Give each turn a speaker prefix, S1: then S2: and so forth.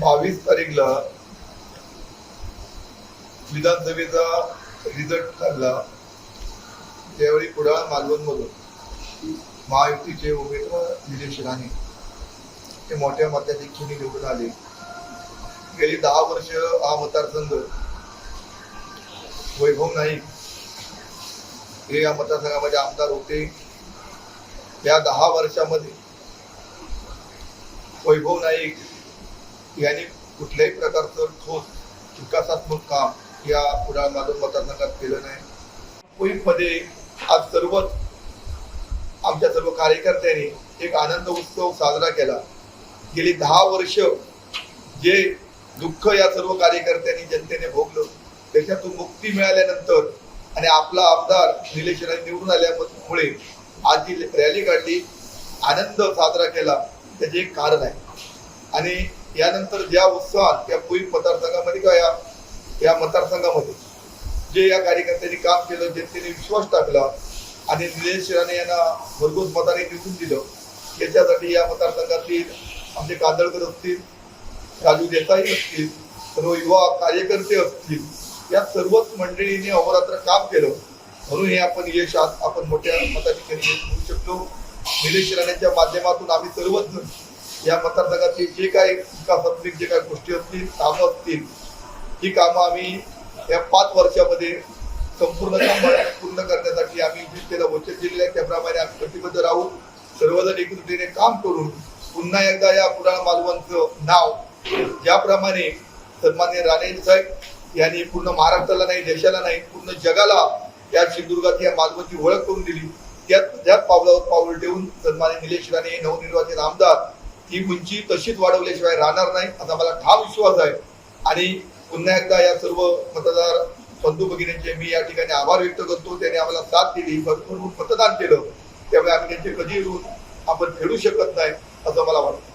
S1: बावीस तारीखला विधानसभेचा रिझल्ट ठरला. त्यावेळी कुडाळ मालवणमधून महायुतीचे उमेदवार निलेश राणे ते मोठ्या मताधिक्याने निवडून आले. गेली दहा वर्ष हा मतदारसंघ वैभव नाईक हे या मतदारसंघामध्ये आमदार होते. या दहा वर्षामध्ये वैभव नाईक यांनी कुठल्याही प्रकारचं ठोस विकासात्मक काम या पुढा माधव मतदारसंघात केलं नाही. पुईमध्ये आज सर्वच आमच्या सर्व कार्यकर्त्यांनी एक आनंद उत्सव साजरा केला. गेली दहा वर्ष जे दुःख या सर्व कार्यकर्त्यांनी जनतेने भोगलं त्याच्यातून मुक्ती मिळाल्यानंतर आणि आपला आमदार निलेश राणे निवडून आल्यामुळे आज जी रॅली काढली आनंद साजरा केला त्याचे एक कारण आहे. आणि यानंतर ज्या उत्साहात त्या पुई मतदारसंघामध्ये किंवा या या मतदारसंघामध्ये जे या कार्यकर्त्यांनी काम केलं जनतेने विश्वास टाकला आणि निलेश शिराने यांना भरघोस मताने निवडून दिलं याच्यासाठी या मतदारसंघातील आमचे कांदळकर असतील राजू देसाई असतील सर्व युवा कार्यकर्ते असतील या सर्वच मंडळींनी अहोरात्र काम केलं. म्हणून हे आपण यश आज आपण मोठ्या मताधिकारी मिळवू शकतो. निलेश शिराण्याच्या माध्यमातून आम्ही सर्वच या मतदारसंघातली जे काही विकासात्मक जे काही गोष्टी असतील कामं असतील ही कामं आम्ही या पाच वर्षामध्ये संपूर्ण कामं पूर्ण करण्यासाठी आम्ही जनतेला वचन दिलेलं आहे. त्याप्रमाणे आम्ही कटिबद्ध राहू सर्वजण एकत्रितीने काम करून पुन्हा एकदा या पुराण मालवणचं नाव ज्याप्रमाणे सन्मान्य राणे साहेब यांनी पूर्ण महाराष्ट्राला नाही देशाला नाही पूर्ण जगाला या सिंधुदुर्गात या मालवणची ओळख करून दिली. त्यात त्याच पावलावर पाऊल ठेवून सन्मान्य निलेश राणे नवनिर्वाचित आमदार ही उंची तशीच वाढवल्याशिवाय राहणार नाही असा मला ठाम विश्वास आहे. आणि पुन्हा एकदा या सर्व मतदार बंधू भगिनींचे मी या ठिकाणी आभार व्यक्त करतो. त्यांनी आम्हाला साथ दिली. भरपूर मतदान केलं. त्यामुळे आम्ही त्यांचे कधी आपण फेडू शकत नाही असं मला वाटतं.